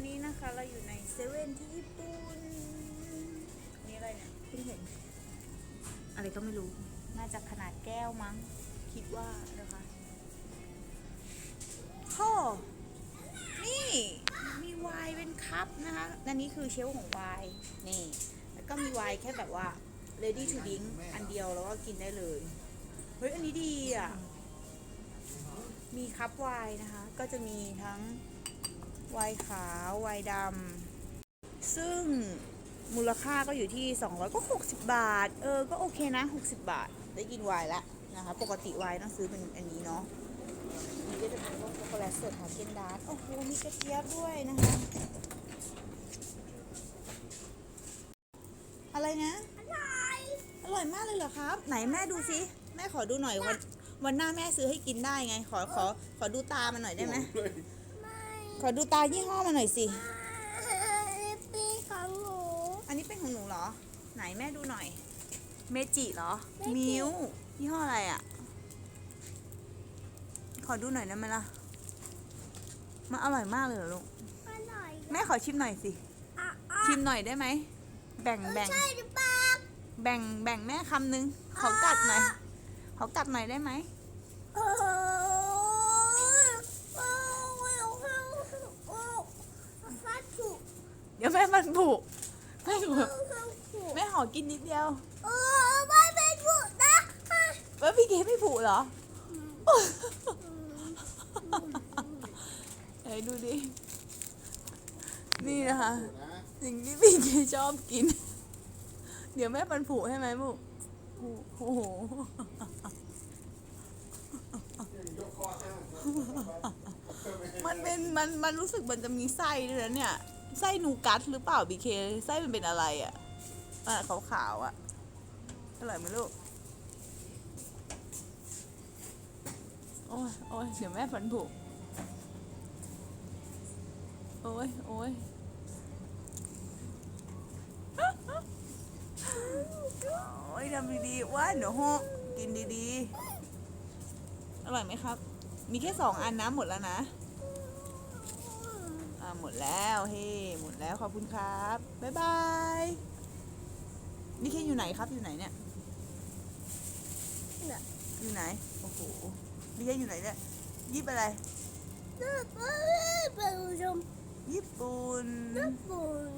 อนนี้นะคะเราอยู่ในเซเว่นที่ญี่ปุ่นนี่อะไรเนี่ยเพิ่งเห็น อะไรก็ไม่รู้ น่าจะขนาดแก้วมั้ง คิดว่านะคะข้อนี่มีไวน์เป็นคัพนะคะอันนี้คือเชลฟ์ของไวน์นี่ แล้วก็มีไวน์แค่แบบว่า ready to drink อันเดียวแล้วก็กินได้เลย เฮ้ย อันนี้ดีอะ มีคัพไวน์นะคะ ก็จะมีทั้ง วน์ขาววน์ดำซึ่งมูลค่าก็อยู่ที่ 200 ก็ 60 บาท เออ ก็โอเคนะ 60 บาท ได้กินวน์ละนะคะ ปกติวน์ต้องซื้อเป็นอันนี้เนาะนี่ก็จะเป็นพวกช็อกโกแลตสดหาเกนดาร์ดโอ้โห มีกระเจี๊ยบด้วยนะคะ อะไรนะอร่อยมากเลยเหรอครับ ไหนแม่ดูสิ แม่ขอดูหน่อยวันวันหน้าแม่ซื้อให้กินได้ไง ขอขอขอดูตามันหน่อยได้ไหม ขอดูตายี่ห้อมันหน่อยสิ ปีของหนูอันนี้เป็นของหนูเหรอ ไหนแม่ดูหน่อย เมจิเหรอเมจิมิวยี่ห้ออะไรอะ ขอดูหน่อยได้ไหมล่ะ มันอร่อยมากเลยเหรอลูก อร่อยแม่ขอชิมหน่อยสิ อะอะชิมหน่อยได้ไหม แบ่งแบ่งใช่หรือเปล่าแบ่งแบ่งแม่คำนึง ขอกัดหน่อย ขอกัดหน่อยได้ไหม โอ้โอ้โอ้โอ้โอ้ฟัดถูก เดี๋ยวแม่มันผุแม่ผุถูกแม่ขอกินนิดเดียวโอ้ไม่เป็นถูกนะแล้วพี่เกไม่ผุเหรอไหนดูดิ นี่นะคะ สิ่งที่พี่เกชอบกิน เดี๋ยวแม่ปันผุให้ไหมมุกโอ้โหมันเป็นมันมันรู้สึกมันจะมีไส้ด้วยนะเนี่ย ไส้นูกัสหรือเปล่าบีเคไส้มันเป็นอะไรอะ่ะอะขาวๆอะอร่อยไหมลูกโอ้ยโอ้ยเดี๋ยวแม่ฟันผุโอ้ยโอ้ยโอ้ยทำดีๆว่าเดี๋ยวหกกินดีๆ อร่อยไหมครับ มีแค่สองอันนะหมดแล้วนะ หมดแล้วเฮ้หมดแล้วขอบคุณครับบ๊ายบายนี่แค่อยู่ไหนครับอยู่ไหนเนี่ยอยู่ไหนโอ้โหนี่แค่อยู่ไหนเนี่ยยิบอะไรเป็นชมญี่ปุ่นญี่ปุ่น